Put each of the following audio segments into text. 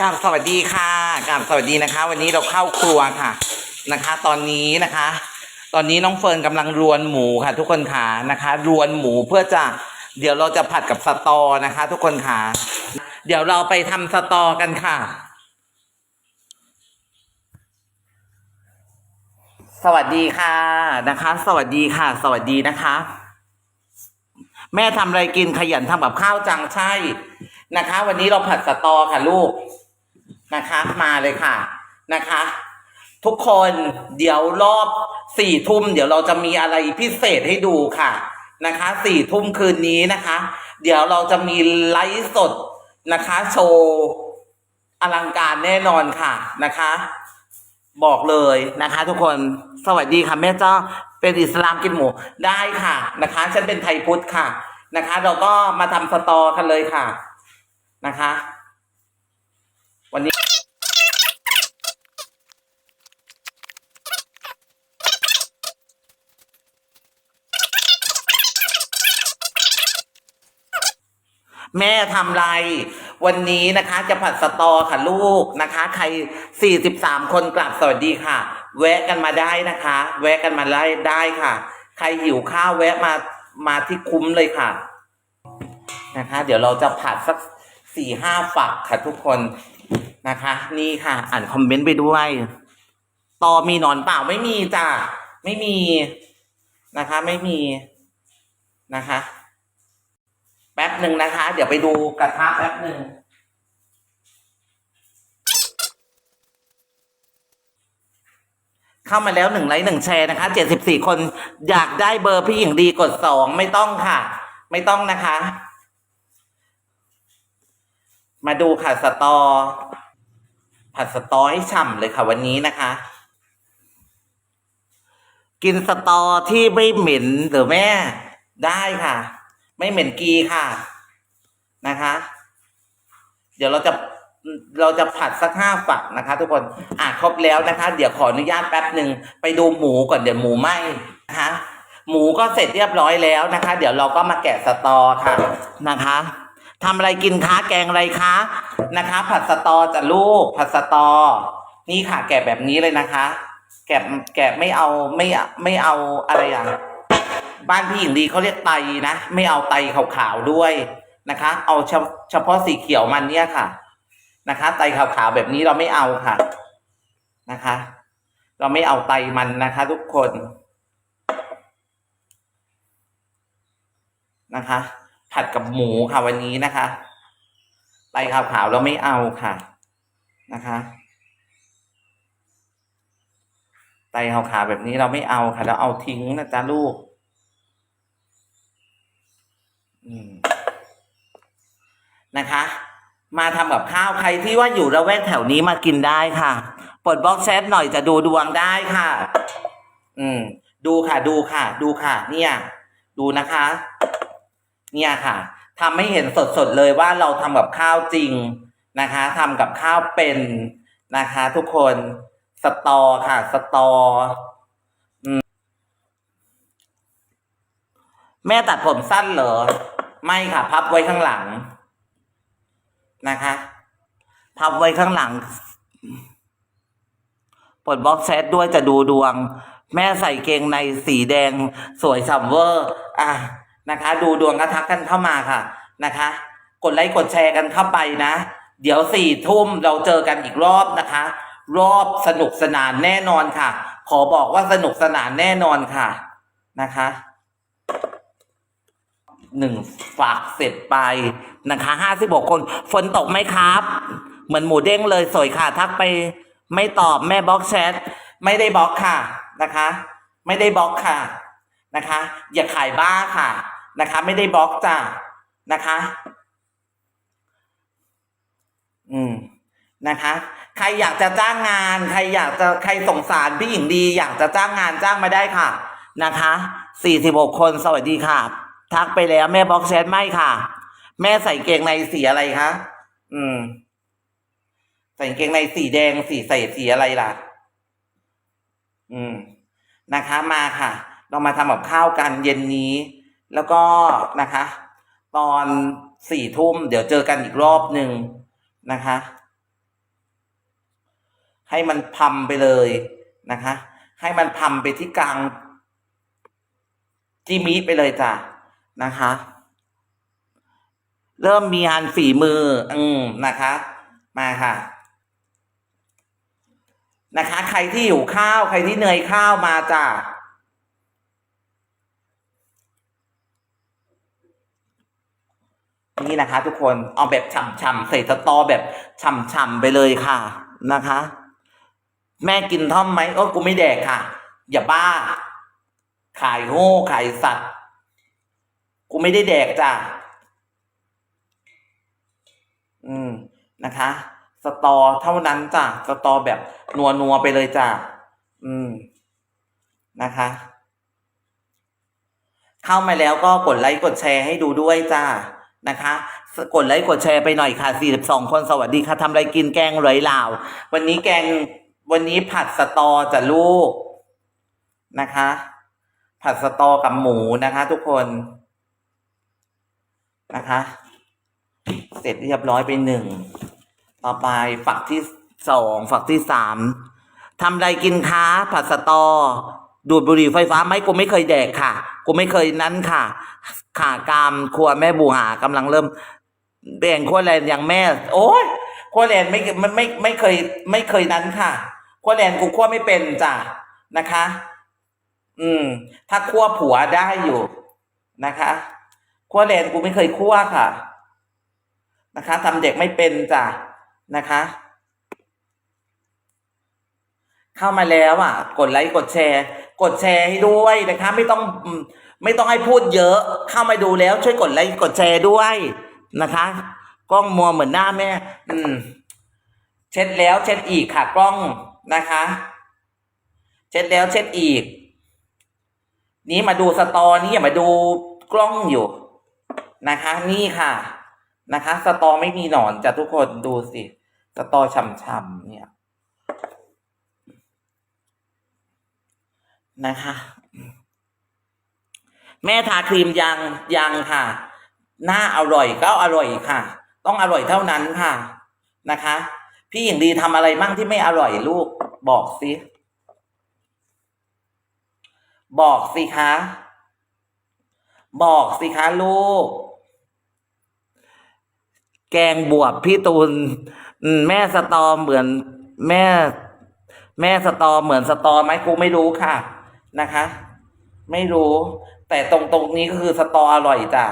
กราบสวัสดีค่ะกราบสวัสดีนะคะ วันนี้เราเข้าครัวค่ะนะคะ ตอนนี้นะคะ ตอนนี้น้องเฟิร์นกำลังรวนหมูค่ะ ทุกคนค่ะนะคะรวนหมูเพื่อจะเดี๋ยวเราจะผัดกับสตอนะคะ ทุกคนค่ะ เดี๋ยวเราไปทำสตอกันค่ะ สวัสดีค่ะนะคะ สวัสดีค่ะ สวัสดีนะคะ แม่ทำอะไรกินขยันทำกับข้าวจังใช่นะคะ วันนี้เราผัดสตอค่ะลูก นะคะมาเลยค่ะนะคะ ทุกคนเดี๋ยวรอบสี่ทุ่มเดี๋ยวเราจะมีอะไรพิเศษให้ดูค่ะนะคะสี่ทุ่มคืนนี้นะคะ เดี๋ยวเราจะมีไลฟ์สดนะคะ โชว์อลังการแน่นอนค่ะนะคะ บอกเลยนะคะ ทุกคนสวัสดีค่ะแม่เจ้าเป็นอิสลามกินหมูได้ค่ะนะคะ ฉันเป็นไทยพุทธค่ะนะคะ เราก็มาทำสตอกันเลยค่ะนะคะ วันนี้ แม่ทำไร วันนี้นะคะ จะผัดสตอค่ะลูกนะคะ ใครสี่สิบสามคนกลับสวัสดีค่ะ แวะกันมาได้นะคะ แวะกันมาได้ได้ค่ะ ใครหิวข้าวแวะมามาที่คุ้มเลยค่ะ นะคะ เดี๋ยวเราจะผัดสักสี่ห้าฝักค่ะทุกคน นะคะ นี่ค่ะ อ่านคอมเมนต์ไปด้วย ตอมีหนอนเปล่าไม่มีจ้ะไม่มีนะคะ ไม่มีนะคะ แป๊บหนึ่งนะคะ เดี๋ยวไปดูกระทะแป๊บหนึ่งเข้ามาแล้วหนึ่งไลค์หนึ่งแชร์นะคะเจ็ดสิบสี่คนอยากได้เบอร์พี่หญิงดีกดสองไม่ต้องค่ะ ไม่ต้องนะคะ มาดูค่ะสตอ ผัดสตอให้ฉ่ำเลยค่ะวันนี้นะคะ กินสตอที่ไม่เหม็นหรือแม่ได้ค่ะ ไม่เหม็นกีค่ะนะคะ เดี๋ยวเราจะเราจะผัดสักห้าฝักนะคะ ทุกคนอะครบแล้วนะคะ เดี๋ยวขออนุญาตแป๊บหนึ่งไปดูหมูก่อนเดี๋ยวหมูไหมนะคะหมูก็เสร็จเรียบร้อยแล้วนะคะ เดี๋ยวเราก็มาแกะสตอค่ะนะคะ ทำอะไรกินคะแกงอะไรคะนะคะ ผัดสตอจะลูก ผัดสตอ นี่ค่ะ แกะแบบนี้เลยนะคะ แกะแกะไม่เอาไม่ไม่เอาอะไรอะบ้านพี่หญิงดีเขาเรียกไตนะ ไม่เอาไตขาวๆด้วยนะคะ เอาเฉเฉพาะสีเขียวมันเนี่ยค่ะ นะคะ ไตขาวๆแบบนี้เราไม่เอาค่ะนะคะ เราไม่เอาไตมันนะคะ ทุกคนนะคะ ผัดกับหมูค่ะวันนี้นะคะไตขาวๆเราไม่เอาค่ะนะคะไตขาวๆแบบนี้เราไม่เอาค่ะเราเอาทิ้งนะจ๊ะลูก อืมนะคะ มาทำกับข้าวใครที่ว่าอยู่ระแวกแถวนี้มากินได้ค่ะปิดบล็อกแชทหน่อยจะดูดวงได้ค่ะ อืม ดูค่ะ ดูค่ะ ดูค่ะ เนี่ย ดูนะคะ เนี่ยค่ะทำให้เห็นสดๆเลยว่าเราทำกับข้าวจริงนะคะทำกับข้าวเป็นนะคะ ทุกคนสตอค่ะ สตอแม่ตัดผมสั้นเหรอ ไม่ค่ะ พับไว้ข้างหลังนะคะ พับไว้ข้างหลังปลดบล็อกแชทด้วยจะดูดวง แม่ใส่เกงในสีแดงสวยสัมเวอร์ อะ นะคะ ดูดวงก็ทักกันเข้ามาค่ะนะคะ กดไลค์กดแชร์กันเข้าไปนะ เดี๋ยวสี่ทุ่มเราเจอกันอีกรอบนะคะ รอบสนุกสนานแน่นอนค่ะ ขอบอกว่าสนุกสนานแน่นอนค่ะนะคะหนึ่งฝากเสร็จไปนะคะห้าสิบหกคน ฝนตกไหมครับ เหมือนหมูเด้งเลยสวยค่ะ ทักไปไม่ตอบแม่บล็อกแชทไม่ได้บล็อกค่ะนะคะ ไม่ได้บล็อกค่ะนะคะ อย่าขายบ้าค่ะ นะคะ ไม่ได้บล็อกจ้ะนะคะ อืมนะคะ ใครอยากจะจ้างงาน ใครอยากจะใครสงสารพี่หญิงดี อยากจะจ้างงานจ้างมาได้ค่ะนะคะสี่สิบหกคนสวัสดีค่ะ ทักไปแล้วแม่บล็อกแชทไม่ค่ะ แม่ใส่เกงในสีอะไรคะอืม ใส่เกงในสีแดงสีใส่สีอะไรล่ะ อืมนะคะ มาค่ะ เรามาทำกับข้าวกันเย็นนี้ แล้วก็นะคะ ตอนสี่ทุ่มเดี๋ยวเจอกันอีกรอบหนึ่งนะคะ ให้มันพัมไปเลยนะคะ ให้มันพัมไปที่กลางจิมิไปเลยจ้ะนะคะ เริ่มมีงานฝีมือ อืมนะคะ มาค่ะนะคะ ใครที่อยู่ข้าว ใครที่เหนื่อยข้าวมาจ้ะ นี่นะคะ ทุกคนเอาแบบฉ่ำๆใส่สตอแบบฉ่ำๆไปเลยค่ะนะคะ แม่กินท่อมไหมโอ้กูไม่แดกค่ะ อย่าบ้า ขายโง่ขายสัตว์ กูไม่ได้แดกจ้ะอืมนะคะ สตอเท่านั้นจ้ะสตอแบบนัวนัวไปเลยจ้ะอืมนะคะ เข้ามาแล้วก็กดไลค์กดแชร์ให้ดูด้วยจ้า นะคะ กดไลค์กดแชร์ไปหน่อยค่ะ 42 คนสวัสดีค่ะทำอะไรกินแกงเหลยลาว วันนี้แกงวันนี้ผัดสตอจะลูกนะคะ ผัดสตอกับหมูนะคะทุกคนนะคะ เสร็จเรียบร้อยไปหนึ่ง ต่อไปฝักที่สองฝักที่สามทำอะไรกินคะผัดสตอ ดูดบุหรี่ไฟฟ้าไหมกูไม่เคยแดกค่ะกูไม่เคยนั้นค่ะ ขากามครัวแม่บูหากำลังเริ่มแบ่งครัวแลนอย่างแม่ โอ้ยครัวแลนไม่ไม่ไม่ไม่เคย ไม่เคยนั้นค่ะครัวแลนกูคั่วไม่เป็นจ้ะนะคะ อืม ถ้าคั่วผัวได้อยู่นะคะคั่วแลนกูไม่เคยคั่วค่ะ นะคะทำเด็กไม่เป็นจ้ะนะคะ เข้ามาแล้วอะ กดไลค์กดแชร์ กดแชร์ให้ด้วยนะคะ ไม่ต้องไม่ต้องให้พูดเยอะ เข้ามาดูแล้ว ช่วยกดไลค์กดแชร์ด้วยนะคะกล้องมัวเหมือนหน้าแม่ อืม เช็ดแล้วเช็ดอีกค่ะ กล้องนะคะ เช็ดแล้วเช็ดอีก นี้มาดูสตอนี้อย่ามาดูกล้องอยู่นะคะ นี่ค่ะ นะคะ สตอไม่มีหนอนจ้ะทุกคนดูสิ สตอช่ำๆเนี่ย นะคะ แม่ทาครีมยังยังค่ะ หน้าอร่อยก็อร่อยค่ะ ต้องอร่อยเท่านั้นค่ะนะคะ พี่หญิงดีทำอะไรมั่งที่ไม่อร่อยลูก บอกสิบอกสิคะ บอกสิคะลูก แกงบวบพี่ตูน แม่สตอเหมือน แม่ แม่สตอเหมือนสตอไหมครูไม่รู้ค่ะ นะคะ ไม่รู้ แต่ตรงตรงนี้ก็คือสตออร่อยจ้ะ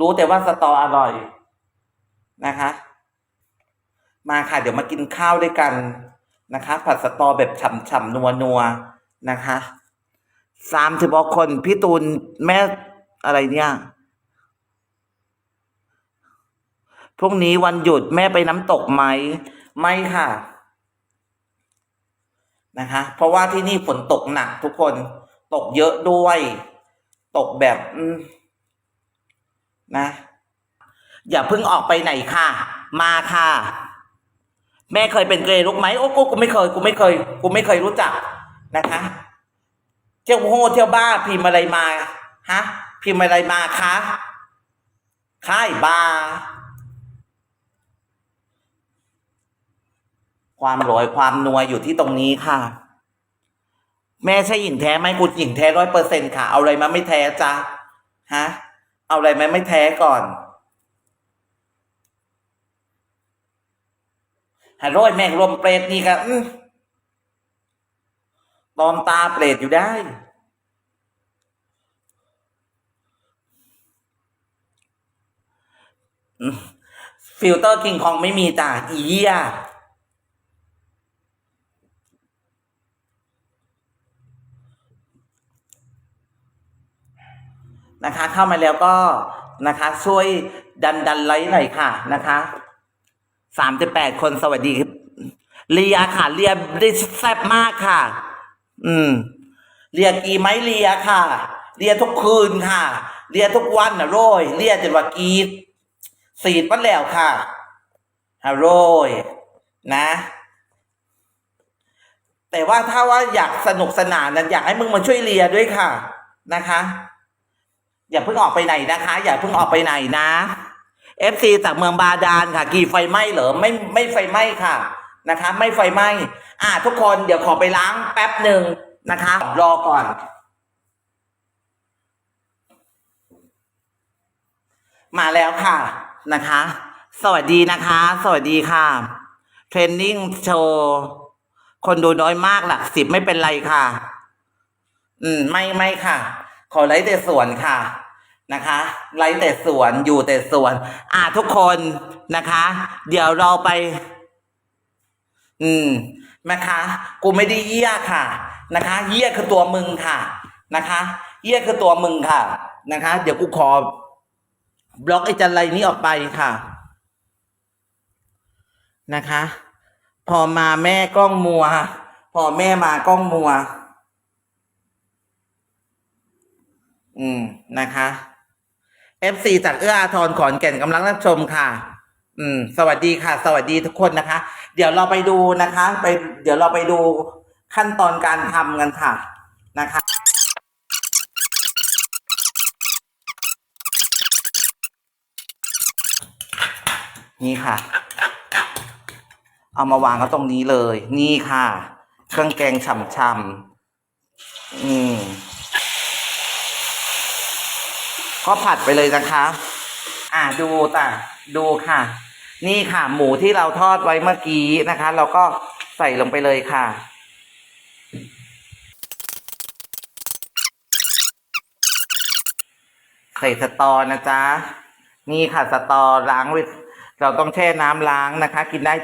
รู้แต่ว่าสตออร่อยนะคะ มาค่ะ เดี๋ยวมากินข้าวด้วยกันนะคะ ผัดสตอแบบฉ่ำๆนัวๆนะคะสามสิบกคนพี่ตูนแม่อะไรเนี่ยพรุ่งนี้วันหยุดแม่ไปน้ำตกไหม ไม่ค่ะ นะคะ เพราะว่าที่นี่ฝนตกหนักทุกคนตกเยอะด้วย ตกแบบนะ อย่าเพิ่งออกไปไหนค่ะ มาค่ะ แม่เคยเป็นเกรย์ลูกไหมโอ้กูกูไม่เคยกูไม่เคยกูไม่เคยรู้จักนะคะ เที่ยวโง่เที่ยวบ้าพิมพ์อะไรมาฮะพิมพ์อะไรมาคะค่ายบาร์ ความรอยความนัวอยู่ที่ตรงนี้ค่ะ แม่ใช่หญิงแท้ไหมกูหญิงแท้ร้อยเปอร์เซ็นค่ะ เอาอะไรมาไม่แท้จ้ะฮะ เอาอะไรมาไม่แท้ก่อนฮัลโหลแม่งรวมเปรตนี่กันตอมตาเปรตอยู่ได้อืมฟิลเตอร์คิงคองไม่มีจ้ะอีเยี่ย นะคะ เข้ามาแล้วก็นะคะ ช่วยดันดันไลค์หน่อยค่ะนะคะสามสิบแปดคนสวัสดีครับเลียค่ะเลียได้แซ่บมากค่ะ อืมเลียกี่ไหมเลียค่ะเลียทุกคืนค่ะเลียทุกวันนะโรยเลียจนว่ากีดสีดปันแล้วค่ะฮะโรยนะ แต่ว่าถ้าว่าอยากสนุกสนานนั้นอยากให้มึงมาช่วยเลียด้วยค่ะนะคะ อย่าเพิ่งออกไปไหนนะคะ อย่าเพิ่งออกไปไหนนะ FC จากเมืองบาดาลค่ะ กี่ไฟไหม้เหรอไม่ไม่ไฟไหม้ค่ะนะคะ ไม่ไฟไหม้อ่า ทุกคนเดี๋ยวขอไปล้างแป๊บหนึ่งนะคะ รอก่อน มาแล้วค่ะนะคะ สวัสดีนะคะ สวัสดีค่ะ เทรนนิ่งโชว์คนดูน้อยมากหลักสิบไม่เป็นไรค่ะ อืม ไม่ไม่ค่ะ ขอไลฟ์แต่สวนค่ะนะคะไลฟ์แต่สวนอยู่แต่สวน อ่าทุกคนนะคะ เดี๋ยวเราไป อืมนะคะ กูไม่ได้เยี่ยค่ะ นะคะ เยี่ยคือตัวมึงค่ะ นะคะ เยี่ยคือตัวมึงค่ะ นะคะ เดี๋ยวกูขอบล็อกไอ้จันไรนี้ออกไปค่ะ นะคะ พอมาแม่กล้องมัว พอแม่มากล้องมัว อืมนะคะ FC จากเอื้ออาทรขอนแก่นกำลังรับชมค่ะ อืม สวัสดีค่ะ สวัสดีทุกคนนะคะ เดี๋ยวเราไปดูนะคะ ไป เดี๋ยวเราไปดูขั้นตอนการทำกันค่ะ นะคะนี่ค่ะ เอามาวางก็ตรงนี้เลย นี่ค่ะ เครื่องแกงฉ่ำๆอืม ก็ผัดไปเลยนะคะ อ่าดูต่ะดูค่ะ นี่ค่ะ หมูที่เราทอดไว้เมื่อกี้นะคะ เราก็ใส่ลงไปเลยค่ะ ใส่สตอนะจ๊ะ นี่ค่ะสตอล้างไว้เราต้องแช่น้ำล้างนะคะ กินได้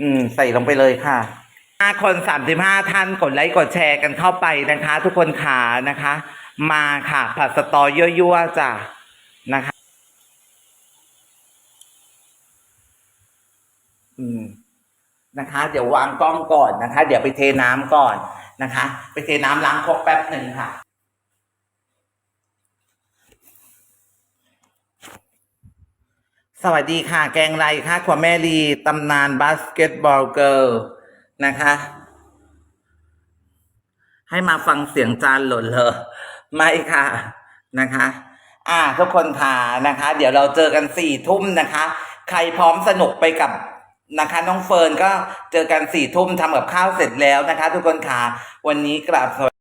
อืม ใส่ลงไปเลยค่ะห้าคนสามสิบห้าท่านกดไลค์กดแชร์กันเข้าไปนะคะ ทุกคนขานะคะ มาค่ะ ผัดสตอยั่วๆจ้ะนะคะ อืมนะคะ เดี๋ยววางกล้องก่อนนะคะ เดี๋ยวไปเทน้ำก่อนนะคะ ไปเทน้ำล้างครกแป๊บหนึ่งค่ะสวัสดีค่ะ แกงไรค่ะขวาแม่ลีตำนานบาสเกตบอลเกิลนะคะ ให้มาฟังเสียงจานหล่นเลย ไม่ค่ะนะคะ อ่า ทุกคนค่ะนะคะ เดี๋ยวเราเจอกันสี่ทุ่มนะคะ ใครพร้อมสนุกไปกับนะคะ น้องเฟิร์นก็เจอกันสี่ทุ่มทำกับข้าวเสร็จแล้วนะคะ ทุกคนค่ะ วันนี้กราบสวัส